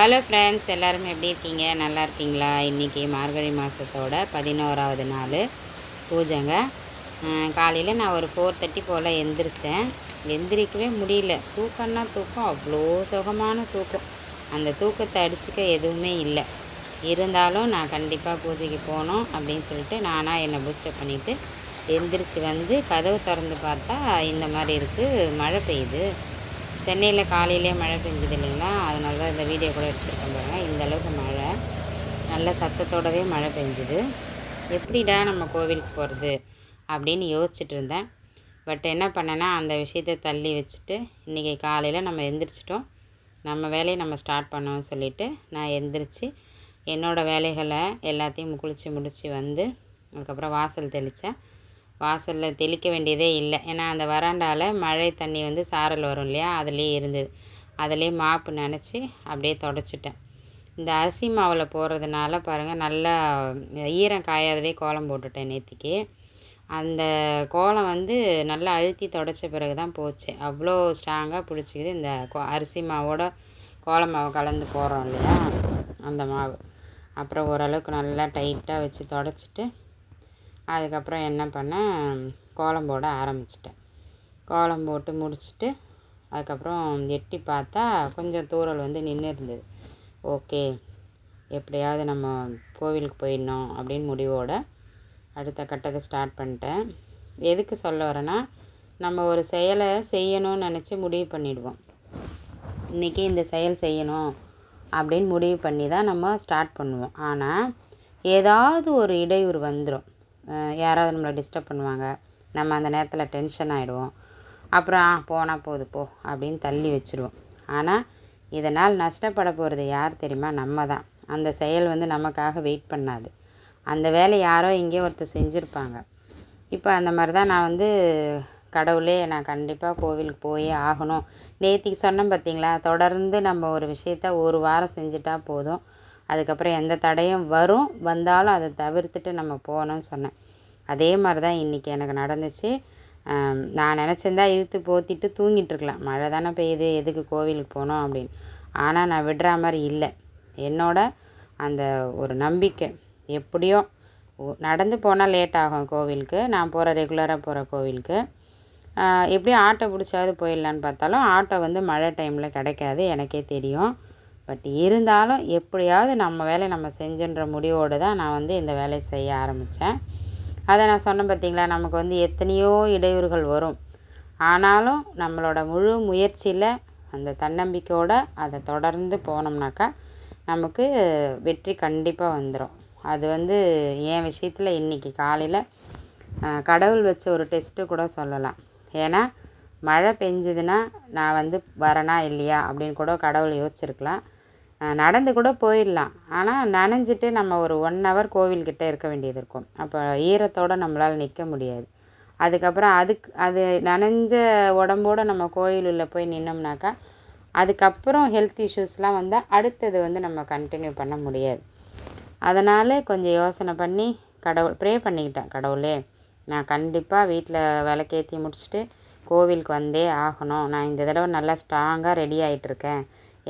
Hello friends எல்லோரும் எப்படி இருக்கீங்க? நல்லா இருக்கீங்களா? இன்றைக்கி மார்கழி மாதத்தோட பதினோராவது நாள் பூஜைங்க. காலையில் நான் ஒரு ஃபோர் தேர்ட்டி போல் எந்திரிச்சேன். எந்திரிக்கவே முடியல. தூக்கம்னா தூக்கம். அவ்வளோ சுகமான தூக்கம். அந்த தூக்கத்தை அடிச்சுக்க எதுவுமே இல்லை. இருந்தாலும் நான் கண்டிப்பாக பூஜைக்கு போகணும் அப்படின்னு சொல்லிட்டு நானாக என்னை பூஸ்டப் பண்ணிவிட்டு எந்திரிச்சு வந்து கதவு திறந்து பார்த்தா இந்த மாதிரி இருக்குது மழை பெய்யுது. சென்னையில் காலையிலே மழை பெஞ்சுது இல்லைங்களா? அதனால தான் இந்த வீடியோ கூட எடுத்துருக்கேன் பாருங்கள் இந்த அளவுக்கு மழை. நல்ல சத்தத்தோடவே மழை பெஞ்சுது. எப்படிடா நம்ம கோவிலுக்கு போகிறது அப்படின்னு யோசிச்சுட்டு இருந்தேன். பட் என்ன பண்ணேன்னா அந்த விஷயத்தை தள்ளி வச்சுட்டு இன்றைக்கி காலையில் நம்ம எந்திரிச்சிட்டோம். நம்ம வேலையை நம்ம ஸ்டார்ட் பண்ணோம்னு சொல்லிவிட்டு நான் எந்திரிச்சு என்னோடய வேலைகளை எல்லாத்தையும் குளித்து முடித்து வந்து அதுக்கப்புறம் வாசல் தெளித்தேன் வாசலில் தெளிக்க வேண்டியதே இல்லை. ஏன்னா அந்த வராண்டாவில் மழை தண்ணி வந்து சாரல் வரும் இல்லையா? அதுலேயே இருந்தது. அதுலேயே மாப்பு நினச்சி அப்படியே தொடச்சிட்டேன். இந்த அரிசி மாவில் போடுறதுனால பாருங்கள் நல்லா ஈரம் காயாதவே கோலம் போட்டுட்டேன் நேற்றுக்கு அந்த கோலம் வந்து நல்லா அழுத்தி தொடச்ச பிறகு தான் போச்சு. அவ்வளோ ஸ்ட்ராங்காக பிடிச்சிக்குது இந்த கோ அரிசி மாவோட கோல மாவு கலந்து போடுறோம் இல்லையா? அந்த மாவு. அப்புறம் ஓரளவுக்கு நல்லா டைட்டாக வச்சு தொடச்சிட்டு அதுக்கப்புறம் என்ன பண்ணேன்? கோலம் போட ஆரம்பிச்சிட்டேன். கோலம் போட்டு முடிச்சுட்டு அதுக்கப்புறம் எட்டி பார்த்தா கொஞ்சம் தூரல் வந்து நின்று இருந்தது ஓகே எப்படியாவது நம்ம கோவிலுக்கு போயிடணும் அப்படின்னு முடிவோடு அடுத்த கட்டத்தை ஸ்டார்ட் பண்ணிட்டேன். எதுக்கு சொல்ல வரேன்னா நம்ம ஒரு செயலை செய்யணும்னு நினச்சி முடிவு பண்ணிடுவோம். இன்றைக்கி இந்த செயல் செய்யணும் அப்படின்னு முடிவு பண்ணி தான் நம்ம ஸ்டார்ட் பண்ணுவோம். ஆனால் ஏதாவது ஒரு இடையூறு வந்துடும் யாராவது நம்மளை டிஸ்டர்ப் பண்ணுவாங்க. நம்ம அந்த நேரத்தில் டென்ஷன் ஆகிடுவோம் அப்புறம் ஆ போனால் போகுது போ அப்படின்னு தள்ளி வச்சுருவோம். ஆனால் இதனால் நஷ்டப்பட போகிறது யார் தெரியுமா? நம்ம தான். அந்த செயல் வந்து நமக்காக வெயிட் பண்ணாது. அந்த வேலை யாரோ எங்கேயோ ஒருத்தர் செஞ்சுருப்பாங்க. இப்போ அந்த மாதிரி தான் நான் வந்து கடவுளே நான் கண்டிப்பாக கோவிலுக்கு போயே ஆகணும். நேற்றுக்கு சொன்னேன் பார்த்தீங்களா தொடர்ந்து நம்ம ஒரு விஷயத்த ஒரு வாரம் செஞ்சுட்டா போதும். அதுக்கப்புறம் எந்த தடையும் வரும். வந்தாலும் அதை தவிர்த்துட்டு நம்ம போகணும்னு சொன்னேன். அதே மாதிரி தான் இன்றைக்கி எனக்கு நடந்துச்சு. நான் நினச்சிருந்தா இழுத்து போத்திட்டு தூங்கிட்டுருக்கலாம் மழை தானே பெய்யுது எதுக்கு கோவிலுக்கு போகணும் அப்படின்னு. ஆனால் நான் விடுற மாதிரி இல்லை. என்னோட அந்த ஒரு நம்பிக்கை. எப்படியோ நடந்து போனால் லேட் ஆகும் கோவிலுக்கு. நான் போகிற ரெகுலராக போகிற கோவிலுக்கு. எப்படியும் ஆட்டோ பிடிச்சாவது போயிடலான்னு பார்த்தாலும் ஆட்டோ வந்து மழை டைமில் கிடைக்காது. எனக்கே தெரியும். பட் இருந்தாலும் எப்படியாவது நம்ம வேலையை நம்ம செஞ்சுன்ற முடிவோடு தான் நான் வந்து இந்த வேலையை செய்ய ஆரம்பித்தேன். அதை நான் சொன்னேன் பார்த்தீங்களா நமக்கு வந்து எத்தனையோ இடையூறுகள் வரும். ஆனாலும் நம்மளோட முழு முயற்சியில் அந்த தன்னம்பிக்கையோடு அதை தொடர்ந்து போனோம்னாக்கா நமக்கு வெற்றி கண்டிப்பாக வந்துடும் அது வந்து என் விஷயத்தில் இன்றைக்கி காலையில் கடவுள் வச்ச ஒரு டெஸ்ட்டு கூட சொல்லலாம். ஏன்னா மழை பெஞ்சுதுன்னா நான் வந்து வரனா இல்லையா அப்படின்னு கூட கடவுள் யோசிச்சிருக்கலாம். நடந்து கூட போயிடலாம். ஆனால் நனைஞ்சிட்டு நம்ம ஒரு ஒன் ஹவர் கோவில்கிட்ட இருக்க வேண்டியது இருக்கும். அப்போ ஈரத்தோடு நம்மளால் நிற்க முடியாது. அதுக்கப்புறம் அதுக்கு அது நனைஞ்ச உடம்போடு நம்ம கோயிலில் போய் நின்னோம்னாக்கா அதுக்கப்புறம் ஹெல்த் இஷ்யூஸ்லாம் வந்தால் அடுத்தது வந்து நம்ம கண்டினியூ பண்ண முடியாது. அதனால் கொஞ்சம் யோசனை பண்ணி கடவுள் ப்ரே பண்ணிக்கிட்டேன் கடவுளே. நான் கண்டிப்பாக வீட்டில் விளக்கேற்றி முடிச்சுட்டு கோவிலுக்கு வந்தே ஆகணும். நான் இந்த தடவை நல்லா ஸ்ட்ராங்காக ரெடி ஆகிட்டுருக்கேன்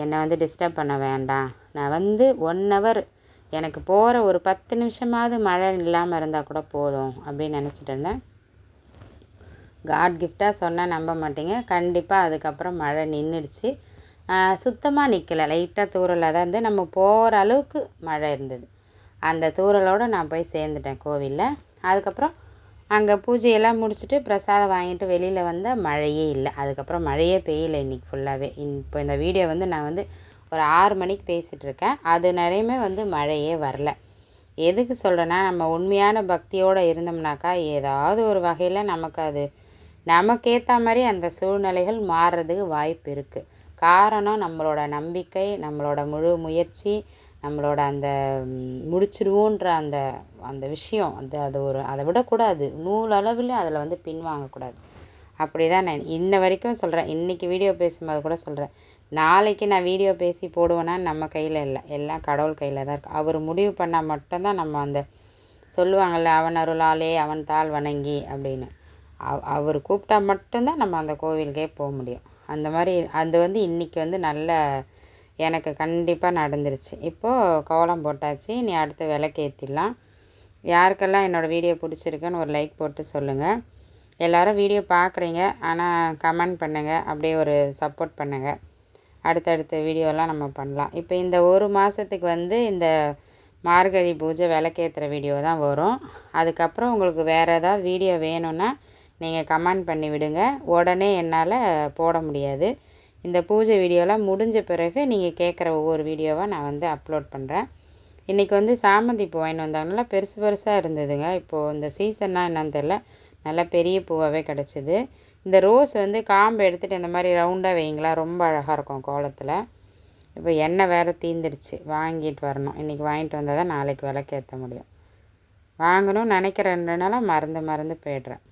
என்னை வந்து டிஸ்டர்ப் பண்ண வேண்டாம். நான் வந்து ஒன் ஹவர் எனக்கு போகிற ஒரு பத்து நிமிஷமாவது மழை இல்லாமல் இருந்தால் கூட போதும் அப்படின்னு நினச்சிட்டு இருந்தேன். காட் கிஃப்டாக சொன்னால் நம்ப மாட்டீங்க. கண்டிப்பாக அதுக்கப்புறம் மழை நின்றுடுச்சு சுத்தமாக நிற்கலை லைட்டாக தூரலாக தான் இருந்து நம்ம போகிற அளவுக்கு மழை இருந்தது. அந்த தூரலோடு நான் போய் சேர்ந்துட்டேன் கோவிலில். அதுக்கப்புறம் அங்கே பூஜையெல்லாம் முடிச்சுட்டு பிரசாதம் வாங்கிட்டு வெளியில் வந்தால் மழையே இல்லை. அதுக்கப்புறம் மழையே பெய்யலை இன்றைக்கி ஃபுல்லாகவே இப்போ இந்த வீடியோ வந்து நான் வந்து ஒரு ஆறு மணிக்கு பேசிகிட்ருக்கேன் அது நிறையமே வந்து மழையே வரல. எதுக்கு சொல்கிறேன்னா நம்ம உண்மையான பக்தியோடு இருந்தோம்னாக்கா ஏதாவது ஒரு வகையில் நமக்கு அது நமக்கேற்ற மாதிரி அந்த சூழ்நிலைகள் மாறுறதுக்கு வாய்ப்பு இருக்குது காரணம் நம்மளோட நம்பிக்கை நம்மளோட முழு முயற்சி நம்மளோட அந்த முடிச்சிடுவோன்ற அந்த அந்த விஷயம் அது அது ஒரு அதை விடக்கூடாது. நூல் அளவில் அதில் வந்து பின்வாங்கக்கூடாது அப்படி தான் நான் இன்ன வரைக்கும் சொல்கிறேன் இன்றைக்கி வீடியோ பேசும்போது கூட சொல்கிறேன் நாளைக்கு நான் வீடியோ பேசி போடுவேன்னா நம்ம கையில் இல்லை. எல்லாம் கடவுள் கையில் தான் இருக்குது அவர் முடிவு பண்ணால் மட்டும்தான் நம்ம அந்த சொல்லுவாங்கள்ல அவன் அருளாலே அவன் தாள் வணங்கி அப்படின்னு. அவ் அவர் கூப்பிட்டா மட்டும்தான் நம்ம அந்த கோவிலுக்கே போக முடியும். அந்த மாதிரி அது வந்து இன்றைக்கி வந்து நல்ல எனக்கு கண்டிப்பாக நடந்துருச்சு. இப்போது கோலம் போட்டாச்சு. நீ அடுத்து விளக்கேற்றிடலாம் யாருக்கெல்லாம் என்னோடய வீடியோ பிடிச்சிருக்குன்னு ஒரு லைக் போட்டு சொல்லுங்கள் எல்லோரும் வீடியோ பார்க்குறீங்க ஆனால் கமெண்ட் பண்ணுங்கள் அப்படியே ஒரு சப்போர்ட் பண்ணுங்கள் அடுத்தடுத்த வீடியோலாம் நம்ம பண்ணலாம். இப்போ இந்த ஒரு மாதத்துக்கு வந்து இந்த மார்கழி பூஜை விளக்கேற்றுற வீடியோ தான் வரும். அதுக்கப்புறம் உங்களுக்கு வேறு ஏதாவது வீடியோ வேணும்னா நீங்கள் கமெண்ட் பண்ணி விடுங்க. உடனே என்னால் போட முடியாது. இந்த பூஜை வீடியோலாம் முடிஞ்ச பிறகு நீங்கள் கேட்குற ஒவ்வொரு வீடியோவாக நான் வந்து அப்லோட் பண்ணுறேன் இன்றைக்கி வந்து சாமந்தி பூ வாங்கிட்டு வந்தாங்கன்னா பெருசு பெருசாக இருந்ததுங்க. இப்போது இந்த சீசன்னா என்னன்னு தெரில நல்லா பெரிய பூவாகவே கிடச்சிது. இந்த ரோஸ் வந்து காம்பு எடுத்துகிட்டு இந்த மாதிரி ரவுண்டாக வைங்களா ரொம்ப அழகாக இருக்கும் கோலத்தில். இப்போ எண்ணெய் வேறு தீந்துருச்சு. வாங்கிட்டு வரணும். இன்றைக்கி வாங்கிட்டு வந்தால் தான் நாளைக்கு விளக்கேற்ற முடியும். வாங்கணும்னு நினைக்கிற ரெண்டு நாளாக மறந்து மறந்து போய்ட்றேன்.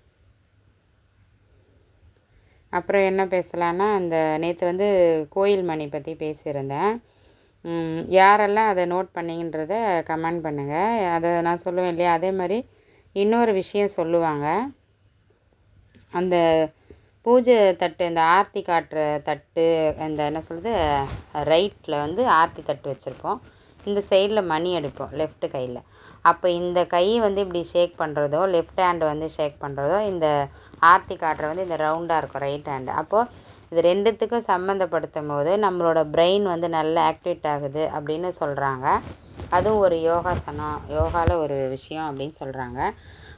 அப்புறம் என்ன பேசலான்னா அந்த நேற்று வந்து கோயில் மணி பற்றி பேசியிருந்தேன். யாரெல்லாம் அதை நோட் பண்ணிங்கன்றத கமெண்ட் பண்ணுங்கள் அதை நான் சொல்லுவேன் இல்லையா? அதே மாதிரி இன்னொரு விஷயம் சொல்லுவாங்க. அந்த பூஜை தட்டு இந்த ஆர்த்தி காட்டுற தட்டு இந்த என்ன சொல்கிறது ரைட்டில் வந்து ஆர்த்தி தட்டு வச்சுருப்போம். இந்த சைடில் மணி அடிப்போம் லெஃப்ட்டு கையில். அப்போ இந்த கை வந்து இப்படி ஷேக் பண்ணுறதோ லெஃப்ட் ஹேண்டு வந்து ஷேக் பண்ணுறதோ இந்த ஆர்த்தி காட்டுற வந்து இந்த ரவுண்டாக இருக்கும் ரைட் ஹேண்டு அப்போது இது ரெண்டுத்துக்கும் சம்மந்தப்படுத்தும் போது நம்மளோட பிரெயின் வந்து நல்லா ஆக்டிவேட் ஆகுது அப்படின்னு சொல்கிறாங்க அதுவும் ஒரு யோகாசனம் யோகாவில் ஒரு விஷயம் அப்படின்னு சொல்கிறாங்க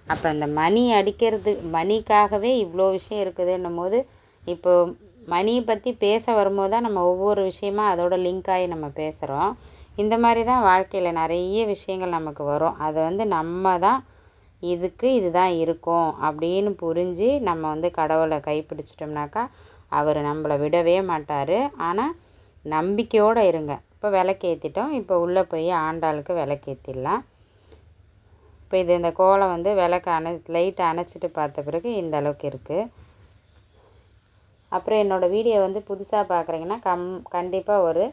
அப்போ இந்த மணி அடிக்கிறது மணிக்காகவே இவ்வளோ விஷயம் இருக்குதுன்னும் போது இப்போது மணியை பற்றி பேச வரும்போது தான் நம்ம ஒவ்வொரு விஷயமா அதோட லிங்க் ஆகி நம்ம பேசுகிறோம் இந்த மாதிரி தான் வாழ்க்கையில் நிறைய விஷயங்கள் நமக்கு வரும். அதை வந்து நம்ம தான் இதுக்கு இதுதான் இருக்கும் அப்படின்னு புரிஞ்சு நம்ம வந்து கடவுளை கைப்பிடிச்சிட்டோம்னாக்கா அவர் நம்மளை விடவே மாட்டார். ஆனால் நம்பிக்கையோடு இருங்க. இப்போ விளக்கேற்றிட்டோம் இப்போ உள்ளே போய் ஆண்டாளுக்கு விளக்கேற்றிடலாம் இப்போ இது இந்த கோலம் வந்து விளக்கு அணை லைட்டை அணைச்சிட்டு பார்த்த பிறகு இந்த அளவுக்கு இருக்குது அப்புறம் என்னோடய வீடியோ வந்து புதுசாக பார்க்குறீங்கன்னா கம் கண்டிப்பாக ஒரு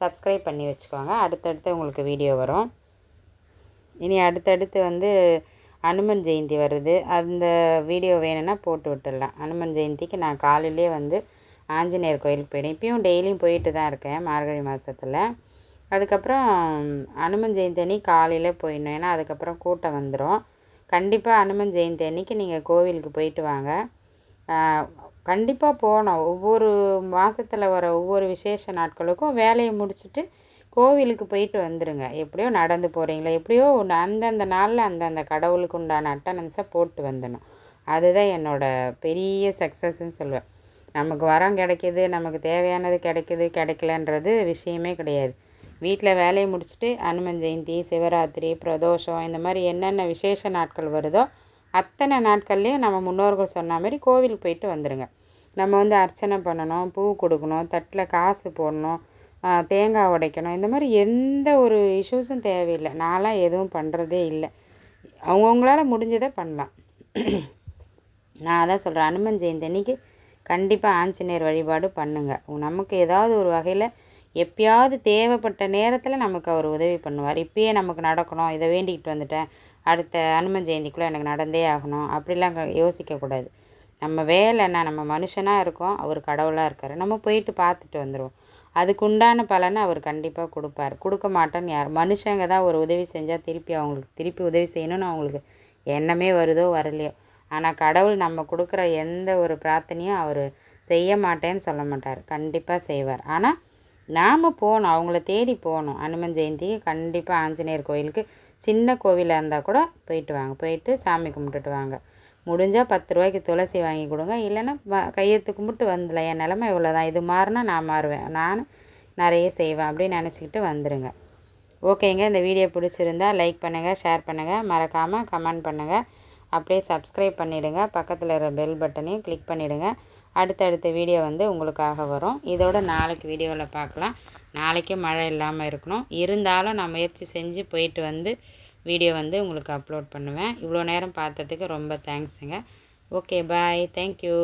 சப்ஸ்கிரைப் பண்ணி வச்சுக்கோங்க. அடுத்தடுத்து உங்களுக்கு வீடியோ வரும். இனி அடுத்தடுத்து வந்து அனுமன் ஜெயந்தி வருது. அந்த வீடியோ வேணும்னா போட்டு விட்டுடலாம். அனுமன் ஜெயந்திக்கு நான் காலையிலே வந்து ஆஞ்சநேயர் கோயிலுக்கு போயிட்டேன். இப்பயும் டெய்லியும் போயிட்டு தான் இருக்கேன் மார்கழி மாதத்தில் அதுக்கப்புறம் அனுமன் ஜெயந்தி அன்னைக்கு காலையில் போயிடணும். ஏன்னா அதுக்கப்புறம் கூட்டம் வந்துடும் கண்டிப்பாக அனுமன் ஜெயந்தி அன்னைக்கு நீங்கள் கோவிலுக்கு போயிட்டு வாங்க. கண்டிப்பாக போகணும். ஒவ்வொரு மாதத்தில் வர ஒவ்வொரு விசேஷ நாட்களுக்கும் வேலையை முடிச்சுட்டு கோவிலுக்கு போயிட்டு வந்துடுங்க எப்படியோ நடந்து போகிறீங்களா எப்படியோ ஒன்று அந்தந்த நாளில் அந்தந்த கடவுளுக்கு உண்டான அட்டனன்ஸை போட்டு வந்துடணும். அதுதான் என்னோடய பெரிய சக்ஸஸ்ன்னு சொல்லுவேன். நமக்கு வரம் கிடைக்கிது நமக்கு தேவையானது கிடைக்கிது கிடைக்கலன்றது விஷயமே கிடையாது. வீட்டில் வேலையை முடிச்சுட்டு அனுமன் ஜெயந்தி சிவராத்திரி பிரதோஷம் இந்த மாதிரி என்னென்ன விசேஷ நாட்கள் வருதோ அத்தனை நாட்கள்லேயும் நம்ம முன்னோர்கள் சொன்ன மாதிரி கோவிலுக்கு போயிட்டு வந்துடுங்க நம்ம வந்து அர்ச்சனை பண்ணணும் பூ கொடுக்கணும் தட்டில் காசு போடணும் தேங்காய் உடைக்கணும். இந்த மாதிரி எந்த ஒரு இஷ்யூஸும் தேவையில்லை. நான்லாம் எதுவும் பண்ணுறதே இல்லை. அவங்கவுங்களால முடிஞ்சதை பண்ணலாம். நான் அதான் சொல்கிறேன் அனுமன் ஜெயந்தி அன்னைக்கு கண்டிப்பாக ஆஞ்சநேயர் வழிபாடு பண்ணுங்கள் நமக்கு ஏதாவது ஒரு வகையில் எப்பயாவது தேவைப்பட்ட நேரத்தில் நமக்கு அவர் உதவி பண்ணுவார். இப்பயே நமக்கு நடக்கணும் இதை வேண்டிக்கிட்டு வந்துட்டேன் அடுத்த அனுமன் ஜெயந்திக்குள்ளே எனக்கு நடந்தே ஆகணும். அப்படிலாம் யோசிக்கக்கூடாது. நம்ம வேலைன்னா நம்ம மனுஷனாக இருக்கோம். அவர் கடவுளாக இருக்கார். நம்ம போயிட்டு பார்த்துட்டு வந்துடுவோம் அதுக்கு உண்டான பலனை அவர் கண்டிப்பாக கொடுப்பார். கொடுக்க மாட்டேன்னு யார்? மனுஷங்க தான் ஒரு உதவி செஞ்சால் திருப்பி அவங்களுக்கு திருப்பி உதவி செய்யணும்னு அவங்களுக்கு எண்ணமே வருதோ வரலையோ. ஆனால் கடவுள் நம்ம கொடுக்குற எந்த ஒரு பிரார்த்தனையும் அவர் செய்ய மாட்டேன்னு சொல்ல மாட்டார். கண்டிப்பாக செய்வார். ஆனால் நாம் போகணும். அவங்கள தேடி போகணும். அனுமன் ஜெயந்திக்கு கண்டிப்பாக ஆஞ்சநேயர் கோயிலுக்கு சின்ன கோவிலாக இருந்தால் கூட போயிட்டு வாங்க. போயிட்டு சாமி கும்பிட்டுட்டு வாங்க. முடிஞ்சால் பத்து ரூபாய்க்கு துளசி வாங்கி கொடுங்க. இல்லைன்னா கையெழுத்து கும்பிட்டு வந்துடல என் நிலமை இவ்வளோ தான் இது மாறினா நான் மாறுவேன். நான் நிறைய செய்வேன் அப்படின்னு நினச்சிக்கிட்டு வந்துடுங்க ஓகேங்க. இந்த வீடியோ பிடிச்சிருந்தா லைக் பண்ணுங்கள் ஷேர் பண்ணுங்கள் மறக்காமல் கமெண்ட் பண்ணுங்கள் அப்படியே சப்ஸ்கிரைப் பண்ணிவிடுங்க பக்கத்தில் இருக்கிற பெல் பட்டனையும் கிளிக் பண்ணிவிடுங்க அடுத்தடுத்த வீடியோ வந்து உங்களுக்காக வரும். இதோட நாளைக்கு வீடியோவில் பார்க்கலாம். நாளைக்கு மழை இல்லாமல் இருக்கணும். இருந்தாலும் நான் முயற்சி செஞ்சு போயிட்டு வந்து வீடியோ வந்து உங்களுக்கு அப்லோட் பண்ணுவேன். இவ்வளோ நேரம் பார்த்ததுக்கு ரொம்ப தேங்க்ஸுங்க ஓகே பாய் தேங்க்யூ